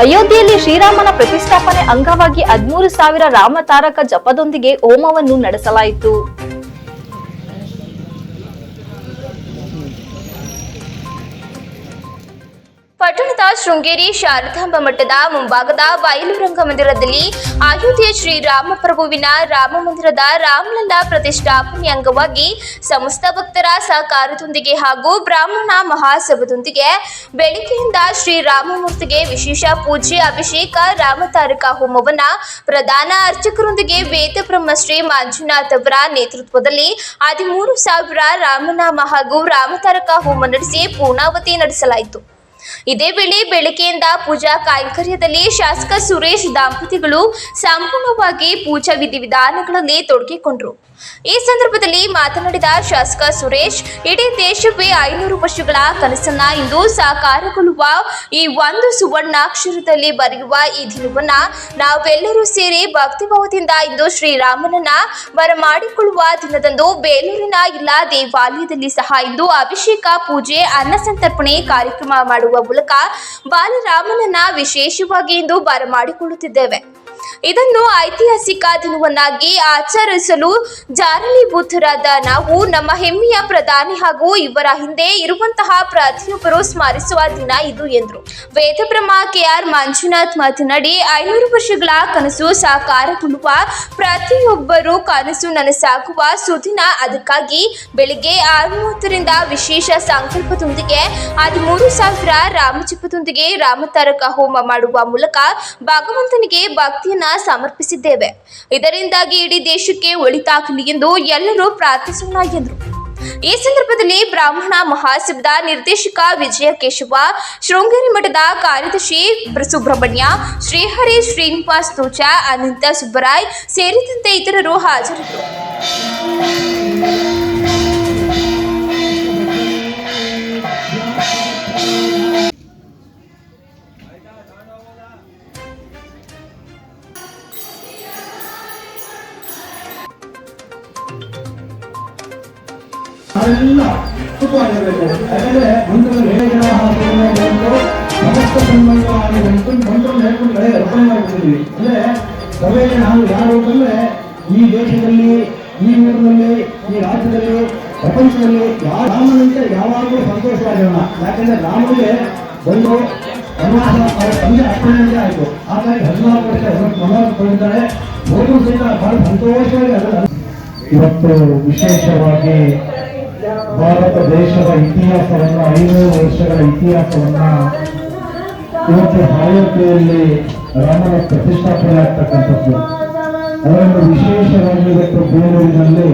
ಅಯೋಧ್ಯೆಯಲ್ಲಿ ಶ್ರೀರಾಮನ ಪ್ರತಿಷ್ಠಾಪನೆ ಅಂಗವಾಗಿ ಹದಿಮೂರು ಸಾವಿರ ರಾಮತಾರಕ ಜಪದೊಂದಿಗೆ ಹೋಮವನ್ನು ನಡೆಸಲಾಯಿತು. ಪಟ್ಟಣದ ಶೃಂಗೇರಿ ಶಾರದಾಂಬ ಮಠದ ಮುಂಭಾಗದ ಬಯಲು ರಂಗಮಂದಿರದಲ್ಲಿ ಅಯೋಧ್ಯೆ ಶ್ರೀ ರಾಮಪ್ರಭುವಿನ ರಾಮ ಮಂದಿರದ ರಾಮಲಲ್ಲಾ ಪ್ರತಿಷ್ಠಾಪನೆ ಅಂಗವಾಗಿ ಸಮಸ್ತ ಭಕ್ತರ ಸಹಕಾರದೊಂದಿಗೆ ಹಾಗೂ ಬ್ರಾಹ್ಮಣ ಮಹಾಸಭದೊಂದಿಗೆ ಬೆಳಿಗ್ಗೆಯಿಂದ ಶ್ರೀರಾಮಮೂರ್ತಿಗೆ ವಿಶೇಷ ಪೂಜೆ, ಅಭಿಷೇಕ ರಾಮತಾರಕ ಹೋಮವನ್ನ ಪ್ರಧಾನ ಅರ್ಚಕರೊಂದಿಗೆ ವೇದ ಬ್ರಹ್ಮಶ್ರೀ ಮಂಜುನಾಥ್ ಅವರ ನೇತೃತ್ವದಲ್ಲಿ ಹದಿಮೂರು ಸಾವಿರ ರಾಮನಾಮ ಹಾಗೂ ರಾಮತಾರಕ ಹೋಮ ನಡೆಸಿ ಪೂರ್ಣಾವತಿ ನಡೆಸಲಾಯಿತು. ಇದೇ ವೇಳೆ ಬೆಳಗ್ಗೆಯಿಂದ ಪೂಜಾ ಕೈಂಕರ್ಯದಲ್ಲಿ ಶಾಸಕ ಸುರೇಶ್ ದಂಪತಿಗಳು ಸಂಪೂರ್ಣವಾಗಿ ಪೂಜಾ ವಿಧಿವಿಧಾನಗಳಲ್ಲಿ ತೊಡಗಿಕೊಂಡರು. ಈ ಸಂದರ್ಭದಲ್ಲಿ ಮಾತನಾಡಿದ ಶಾಸಕ ಸುರೇಶ್, ಇಡೀ ದೇಶವೇ ಐನೂರು ವರ್ಷಗಳ ಕನಸನ್ನ ಇಂದು ಸಾಕಾರಗೊಳ್ಳುವ ಈ ಒಂದು ಸುವರ್ಣಾಕ್ಷರದಲ್ಲಿ ಬರೆಯುವ ಈ ದಿನವನ್ನ ನಾವೆಲ್ಲರೂ ಸೇರಿ ಭಕ್ತಿಭಾವದಿಂದ ಇಂದು ಶ್ರೀರಾಮನನ್ನ ಬರಮಾಡಿಕೊಳ್ಳುವ ದಿನದಂದು ಬೇಲೂರಿನ ಇಲ್ಲ ದೇವಾಲಯದಲ್ಲಿ ಸಹ ಇಂದು ಅಭಿಷೇಕ, ಪೂಜೆ ಅನ್ನಸಂತರ್ಪಣೆ ಕಾರ್ಯಕ್ರಮ ಮಾಡುವ ಮೂಲಕ ಬಾಲರಾಮನನ್ನ ವಿಶೇಷವಾಗಿ ಇಂದು ಬರಮಾಡಿಕೊಳ್ಳುತ್ತಿದ್ದೇವೆ. ಇದನ್ನು ಐತಿಹಾಸಿಕ ದಿನವನ್ನಾಗಿ ಆಚರಿಸಲು ಜಾರಲೀಭೂತರಾದ ನಾವು, ನಮ್ಮ ಹೆಮ್ಮೆಯ ಪ್ರಧಾನಿ ಹಾಗೂ ಇವರ ಹಿಂದೆ ಇರುವಂತಹ ಪ್ರತಿಯೊಬ್ಬರು ಸ್ಮರಿಸುವ ದಿನ ಇದು ಎಂದರು. ವೇದಬ್ರಹ್ಮ ಕೆಆರ್ ಮಂಜುನಾಥ್ ಮಾತನಾಡಿ, ಐನೂರು ವರ್ಷಗಳ ಕನಸು ಸಾಕಾರಗೊಳ್ಳುವ ಪ್ರತಿಯೊಬ್ಬರು ಕನಸು ನನಸಾಗುವ ಸುದಿನ. ಅದಕ್ಕಾಗಿ ಬೆಳಿಗ್ಗೆ ಆರು ಮೂವತ್ತರಿಂದ ವಿಶೇಷ ಸಂಕಲ್ಪದೊಂದಿಗೆ, ಹದಿಮೂರು ಸಾವಿರ ರಾಮಜಪದೊಂದಿಗೆ ರಾಮತಾರಕ ಹೋಮ ಮಾಡುವ ಮೂಲಕ ಭಗವಂತನಿಗೆ ಭಕ್ತಿಯನ್ನ ಸಮರ್ಪಿಸಿದ್ದೇವೆ. ಇದರಿಂದಾಗಿ ಇಡೀ ದೇಶಕ್ಕೆ ಒಳಿತಾಗಲಿ ಎಂದು ಎಲ್ಲರೂ ಪ್ರಾರ್ಥಿಸೋಣ ಎಂದರು. ಈ ಸಂದರ್ಭದಲ್ಲಿ ಬ್ರಾಹ್ಮಣ ಮಹಾಸಭದ ನಿರ್ದೇಶಕ ವಿಜಯ ಕೇಶವ ಶೃಂಗೇರಿ ಮಠದ ಕಾರ್ಯದರ್ಶಿ ಸುಬ್ರಹ್ಮಣ್ಯ ಶ್ರೀಹರಿ ಶ್ರೀನಿವಾಸ್ ತೂಚ, ಅನಂತ ಸುಬ್ಬರಾಯ್ ಸೇರಿದಂತೆ ಇತರರು ಹಾಜರಿದ್ದರು. ಅದೆಲ್ಲ ಸುಖವಾಗಿರಬೇಕು ಯಾಕಂದ್ರೆ ಮಂತ್ರಗಳು ಹೇಗೆ ಹಾಕಬೇಕು ಸಮಸ್ತ ಮಂತ್ರಗಳು ಹೇಳ್ಕೊಂಡು ಕಡೆ ಅರ್ಪಣೆ ಮಾಡ್ತಿದ್ವಿ ಅಂದ್ರೆ ನಾವು ಯಾರು ಈ ದೇಶದಲ್ಲಿ, ಈ ಊರಿನಲ್ಲಿ, ಈ ರಾಜ್ಯದಲ್ಲಿ, ಪ್ರಪಂಚದಲ್ಲಿ ಯಾವ ರಾಮನಂತೆ ಯಾವಾಗಲೂ ಸಂತೋಷವಾಗಿರೋಣ ಯಾಕಂದ್ರೆ ರಾಮನಿಗೆ ಒಂದು ವನವಾಸ ತಂದೆ ಅರ್ಪಣೆ ಅಂತ ಆಯ್ತು. ಹಾಗಾಗಿ ಹದಿನಾಲ್ಕು ವರ್ಷ ವನವಾಸ ಕೊಟ್ಟಿದ್ದಾರೆ. ಮೂರು ಸಹಿತ ಬಹಳ ಸಂತೋಷವಾಗಿ ಅದನ್ನು ಇವತ್ತು ವಿಶೇಷವಾಗಿ ಭಾರತ ದೇಶದ ಇತಿಹಾಸವನ್ನು ಐನೂರು ವರ್ಷಗಳ ಇತಿಹಾಸವನ್ನ ಇವತ್ತು ಹಾಯಕೆಯಲ್ಲಿ ರಾಮನ ಪ್ರತಿಷ್ಠಾಪನೆ ಆಗ್ತಕ್ಕಂಥದ್ದು ವಿಶೇಷವಾಗಿ ಇವತ್ತು ಬೇರೂರಿನಲ್ಲಿ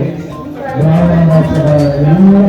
ರಾಮನ ಎಲ್ಲ